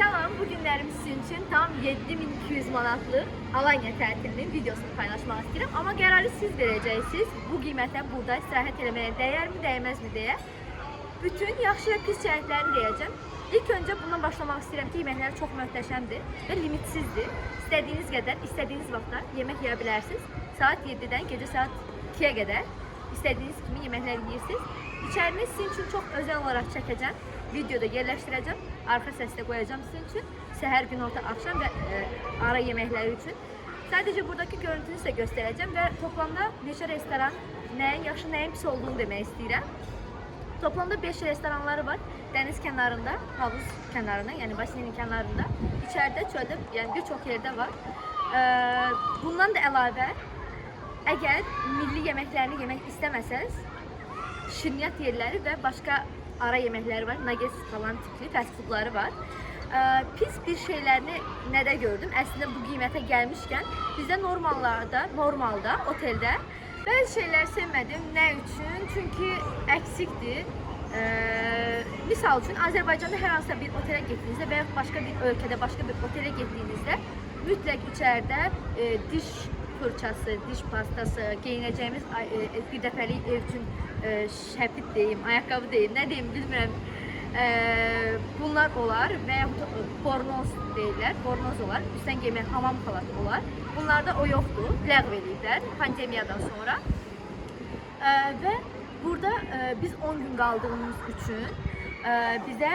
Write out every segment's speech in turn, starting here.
Salam, bu günlərimiz sizin üçün tam 7200 manatlıq Alanya tətilinin videosunu paylaşmaq istəyirəm. Amma qərarı siz verəcəksiniz. Bu qiymətə burada istirahət eləməyə dəyərmi, dəyməzmi deyə. Bütün yaxşı və pis cəhətlərini deyəcəm. İlk öncə bundan başlamaq istəyirəm ki, yeməklər çox möhtəşəmdir və limitsizzdir. İstədiyiniz qədər, istədiyiniz vaxtda yemək yeyə. Saat 7-dən gecə saat 2-yə qədər istədiyiniz kimi yeməklər yeyirsiniz. Sizin üçün çox özel olaraq çəkəcəm. Videoda yerləşdirəcəm. Arxa səsdə qoyacağım sizin üçün. Səhər, günorta, axşam və e, ara yeməkləri üçün. Sadəcə buradakı görüntünü sizə göstərəcəm və toplamda neçə restoran, nəyin yaxşı, nəyin pis olduğunu demək istəyirəm. Toplamda 5 restoranları var. Dəniz kənarında, havuz kənarında, yəni basenin kənarında. İçəridə, çöldə, yəni bir çox yerdə var. Ee, bundan da əlavə, əgər milli yeməklərini yemək istəməsəz, şirniyyat yerləri və başqa ara yeməkləri var. Nuggets falan tipli fast foodları var. Ee, pis bir şeylərini nədə gördüm? Əslində bu qiymətə gəlmişkən bizdə normallarda, normalda, oteldə bəzi şeylər sevmədim. Nə üçün? Çünki əksikdir. Ee, misal üçün Azərbaycanda hər hansısa bir otelə getdiyinizdə və ya başqa bir ölkədə başqa bir otelə getdiyinizdə mütləq içəridə e, diş fırçası, diş pastası, geyinəcəyimiz ay- e, bir dəfəlik ev üçün e, şəbit deyim, ayaqqabı deyim, nə deyim bilmirəm. E, bunlar olar və yaxud bornoz deyirlər, bornoz olar, üstdən geymək hamam xalat olar. Bunlarda o yoxdur, ləğv ediblər pandemiyadan sonra. Və burada e, biz 10 gün qaldığımız üçün e, bizə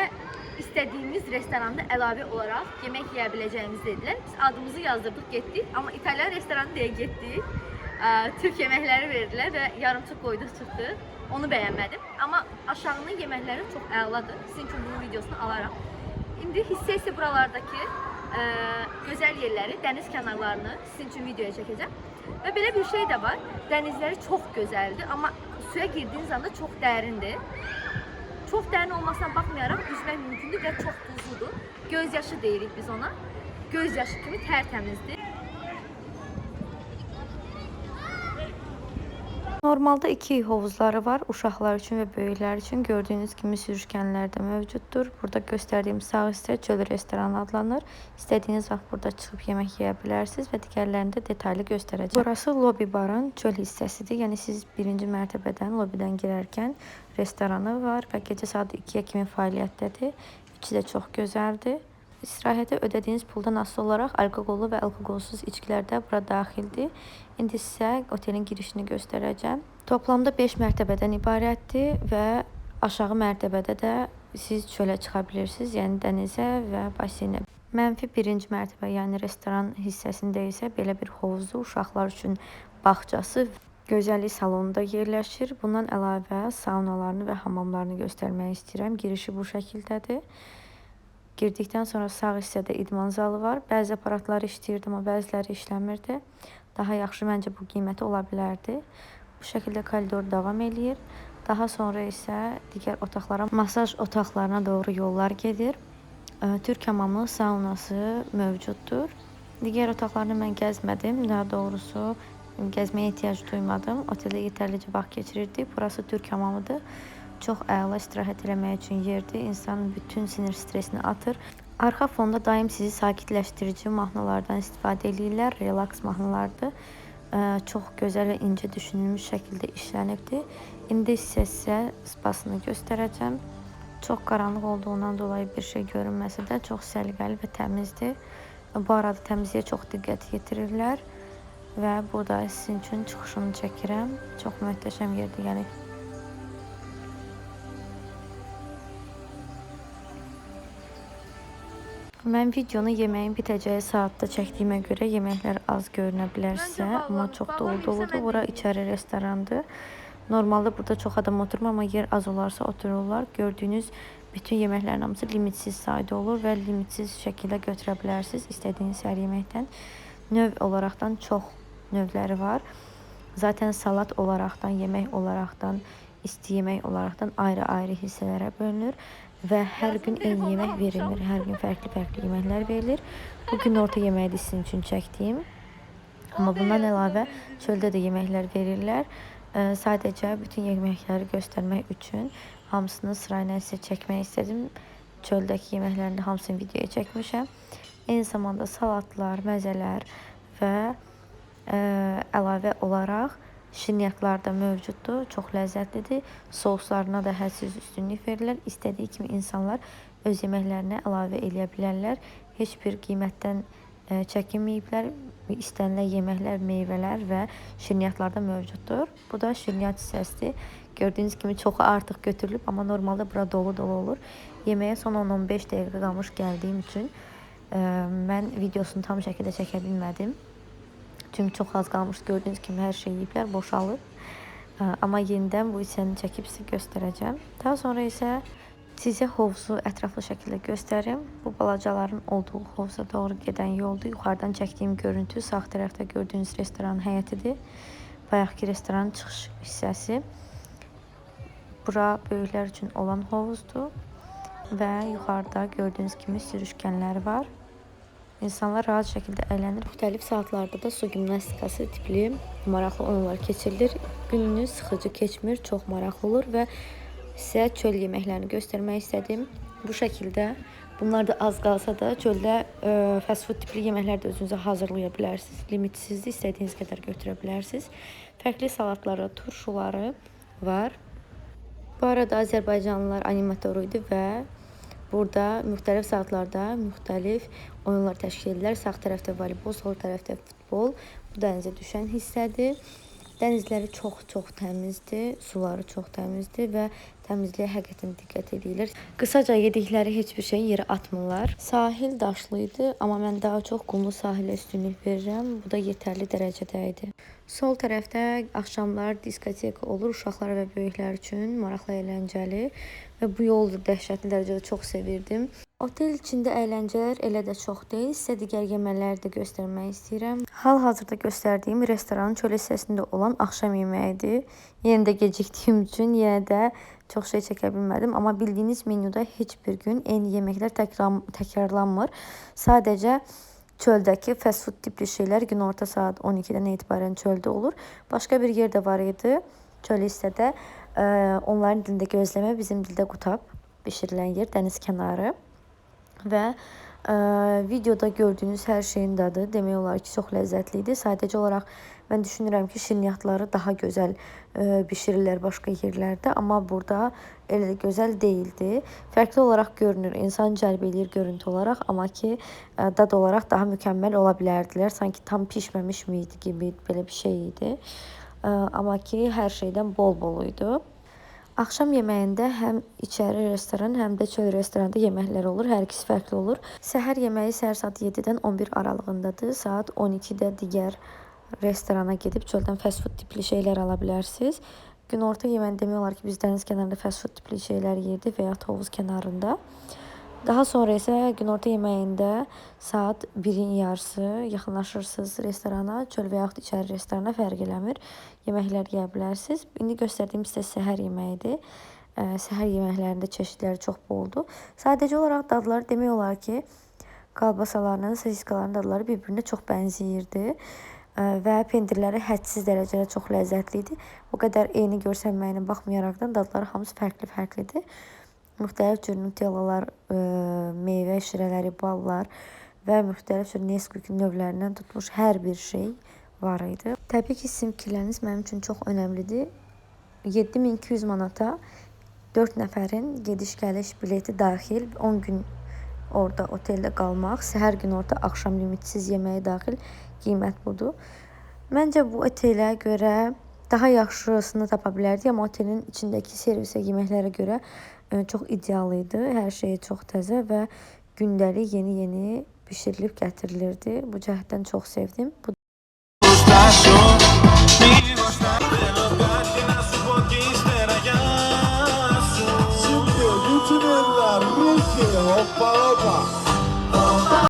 istədiyimiz restoranda əlavə olaraq yemək yeyə biləcəyimizi dedilər. Biz adımızı yazdırdıq, getdik, amma İtalyan restoranı deyə getdik. E, Türk yeməkləri verdilər və yarımçıq qoyduq çıxdıq. Onu bəyənmədim, amma aşağının yeməkləri çox əladır. Sizin üçün bunun videosunu alaram. İndi hissə isə buralardakı e, gözəl yerləri, dəniz sizin üçün videoya çəkəcəm. Və belə bir şey də var. Dənizləri çox gözəldir, amma suya girdiyiniz anda çox dərindir. Çox dərin olmasına baxmayaraq üzmək mümkündür və çox duzludur. Göz deyirik biz ona. Göz yaşı kimi tərtəmizdir. Normalda iki hovuzları var uşaqlar üçün və böyüklər üçün. Gördüyünüz kimi sürüşkənlər də mövcuddur. Burada göstərdiyim sağ hissə çöl restoranı adlanır. İstədiyiniz vaxt burada çıxıb yemək yeyə bilərsiniz və digərlərini də detallı göstərəcəm. Burası lobby barın çöl hissəsidir. Yəni siz birinci mərtəbədən lobbydən girərkən restoranı var və gecə saat 2-yə kimi fəaliyyətdədir. İçi də çox gözəldir. İstirahətə ödədiyiniz puldan asılı olaraq alkoqollu və alkoqolsuz içkilər də bura daxildir. İndi sizə otelin girişini göstərəcəm. Toplamda 5 mərtəbədən ibarətdir və aşağı mərtəbədə də siz çölə çıxa bilirsiniz, yəni dənizə və baseynə. Mənfi birinci mərtəbə, yəni restoran hissəsində isə belə bir hovuzu uşaqlar üçün bağçası gözəllik salonunda yerləşir. Bundan əlavə saunalarını və hamamlarını göstərmək istəyirəm. Girişi bu şəkildədir. Girdikdən sonra sağ hissədə idman zalı var. Bəzi aparatlar işləyirdi, amma bəziləri işləmirdi. Daha yaxşı məncə bu qiyməti ola bilərdi. Bu şəkildə koridor davam eləyir. Daha sonra isə digər otaqlara, masaj otaqlarına doğru yollar gedir. Türk hamamı, saunası mövcuddur. Digər otaqlarını mən gəzmədim. Daha doğrusu gəzməyə ehtiyac duymadım. Oteldə yetərlicə vaxt keçirirdik. Burası Türk hamamıdır. Çox əla istirahət eləmək üçün yerdir. İnsanın bütün sinir stresini atır. Arxa fonda daim sizi sakitləşdirici mahnılardan istifadə edirlər. Relaks mahnılardır. Çox gözəl və incə düşünülmüş şəkildə işlənibdir. İndi isə sizə spasını göstərəcəm. Çox qaranlıq olduğundan dolayı bir şey görünməsə də çox səliqəli və təmizdir. Bu arada təmizliyə çox diqqət yetirirlər və burada sizin üçün çıxışını çəkirəm. Çox möhtəşəm yerdir, yəni Mən videonu yeməyin bitəcəyi saatda çəkdiyimə görə yeməklər az görünə bilər sizə, amma çox dolu doludur. Bura içəri restorandır. Normalda burada çox adam oturmur, amma yer az olarsa otururlar. Gördüyünüz bütün yeməklərin hamısı limitsiz sayda olur və limitsiz şəkildə götürə bilərsiniz istədiyiniz hər yeməkdən. Növ olaraqdan çox növləri var. Zaten salat olaraqdan, yemək olaraqdan, isti yemək olaraqdan ayrı-ayrı hissələrə bölünür və hər gün eyni yemək verilmir. Hər gün fərqli-fərqli yeməklər verilir. Bu gün orta yeməyi sizin üçün çəkdiyim. Amma bundan əlavə çöldə də yeməklər verirlər. Sadəcə bütün yeməkləri göstərmək üçün hamısını sırayla sizə çəkmək istədim. çöldəki yeməklərin hamısını videoya çəkmişəm. Eyni zamanda salatlar, məzələr və ə, əlavə olaraq şirniyyatlar da mövcuddur. Çox ləzzətlidir. Soslarına da hədsiz üstünlük verirlər. İstədiyi kimi insanlar öz yeməklərinə əlavə eləyə bilərlər. Heç bir qiymətdən ə, çəkinməyiblər. İstənilən yeməklər, meyvələr və şirniyyatlar da mövcuddur. Bu da şirniyyat hissəsidir. Gördüyünüz kimi çoxu artıq götürülüb, amma normalda bura dolu-dolu olur. Yeməyə son 10-15 dəqiqə qalmış gəldiyim üçün ə, mən videosunu tam şəkildə çəkə bilmədim. Çünki çox az qalmış gördüyünüz kimi hər şey yeyiblər, boşalıb. Amma yenidən bu hissəni çəkib sizə göstərəcəm. Daha sonra isə sizə hovuzu ətraflı şəkildə göstərim. Bu balacaların olduğu hovuza doğru gedən yoldur. Yuxarıdan çəkdiyim görüntü sağ tərəfdə gördüyünüz restoranın həyətidir. Bayaqki restoranın çıxış hissəsi. Bura böyüklər üçün olan hovuzdur və yuxarıda gördüyünüz kimi sürüşkənlər var. İnsanlar rahat şəkildə əylənir. Müxtəlif saatlarda da su gimnastikası tipli maraqlı oyunlar keçirilir. Gününüz sıxıcı keçmir, çox maraqlı olur və sizə çöl yeməklərini göstərmək istədim. Bu şəkildə bunlar da az qalsa da çöldə ə, fast food tipli yeməklər də özünüzə hazırlaya bilərsiniz. Limitsiz, istədiyiniz qədər götürə bilərsiniz. Fərqli salatları, turşuları var. Bu arada Azərbaycanlılar animatoru idi və burada müxtəlif saatlarda müxtəlif oyunlar təşkil edirlər. Sağ tərəfdə voleybol, sol tərəfdə futbol. Bu dənizə düşən hissədir. Dənizləri çox-çox təmizdir, suları çox təmizdir və təmizliyə həqiqətən diqqət edirlər. Qısaca yedikləri heç bir şey yerə atmırlar. Sahil daşlı idi, amma mən daha çox qumlu sahilə üstünlük verirəm. Bu da yetərli dərəcədə idi. Sol tərəfdə axşamlar diskoteka olur uşaqlar və böyüklər üçün maraqlı, əyləncəli və bu yolu da dəhşətli dərəcədə çox sevirdim. Otel içində əyləncələr elə də çox deyil. Sizə digər yeməkləri də göstərmək istəyirəm. Hal-hazırda göstərdiyim restoranın çöl hissəsində olan axşam yeməyidir. Yenə də gecikdiyim üçün yenə də çox şey çəkə bilmədim, amma bildiyiniz menyuda heç bir gün eyni yeməklər təkrar təkrarlanmır. Sadəcə çöldəki fast food tipli şeylər günorta saat 12-dən etibarən çöldə olur. Başqa bir yer də var idi. Çöl hissədə onların dilində gözləmə, bizim dildə qutab bişirilən yer, dəniz kənarı və ə, videoda gördüyünüz hər şeyin dadı demək olar ki, çox ləzzətli idi. Sadəcə olaraq mən ki, şirniyyatları daha gözəl ə, bişirirlər başqa yerlərdə, amma burada elə də gözəl deyildi. Fərqli olaraq görünür, insan cəlb eləyir görüntü olaraq, amma ki, ə, dad olaraq daha mükəmməl ola bilərdilər. Sanki tam pişməmiş miydi kimi belə bir şey idi. Ə, amma ki, hər şeydən bol-bol idi. Axşam yeməyində həm içəri restoran, həm də çöl restoranda yeməklər olur. Hər ikisi fərqli olur. Səhər yeməyi səhər saat 7-dən 11 aralığındadır. Saat 12-də digər restorana gedib çöldən fast food tipli şeylər ala bilərsiniz. Günorta yeməyi demək olar ki, biz dəniz kənarında fast food tipli şeylər yerdik və ya hovuz kənarında. Daha sonra isə günorta yeməyində saat 1-in yarısı yaxınlaşırsınız restorana, çöl və yaxud içəri restorana fərq eləmir. Yeməklər yeyə bilərsiniz. İndi göstərdiyim sizə səhər yeməyidir. Səhər yeməklərində çeşidləri çox boldur. Sadəcə olaraq dadları demək olar ki, qalbasalarının, sosiskaların dadları bir-birinə çox bənzəyirdi və pendirləri hədsiz dərəcədə çox ləzzətli idi. O qədər eyni görsənməyinə baxmayaraqdan dadları hamısı fərqli-fərqlidir. Müxtəlif cür nutellalar, ə, meyvə şirələri, ballar və müxtəlif cür Nesquik növlərindən tutmuş hər bir şey var idi. Təbii ki, sizin fikirləriniz mənim üçün çox önəmlidir. 7200 manata 4 nəfərin gediş-gəliş bileti daxil 10 gün orada oteldə qalmaq, səhər günorta axşam limitsiz yeməyi daxil qiymət budur. Məncə bu otelə görə daha yaxşısını tapa bilərdik, amma otelin içindəki servisə yeməklərə görə çox ideal idi. Hər şey çox təzə və gündəlik yeni-yeni bişirilib gətirilirdi. Bu cəhətdən çox sevdim. Bu Şimdi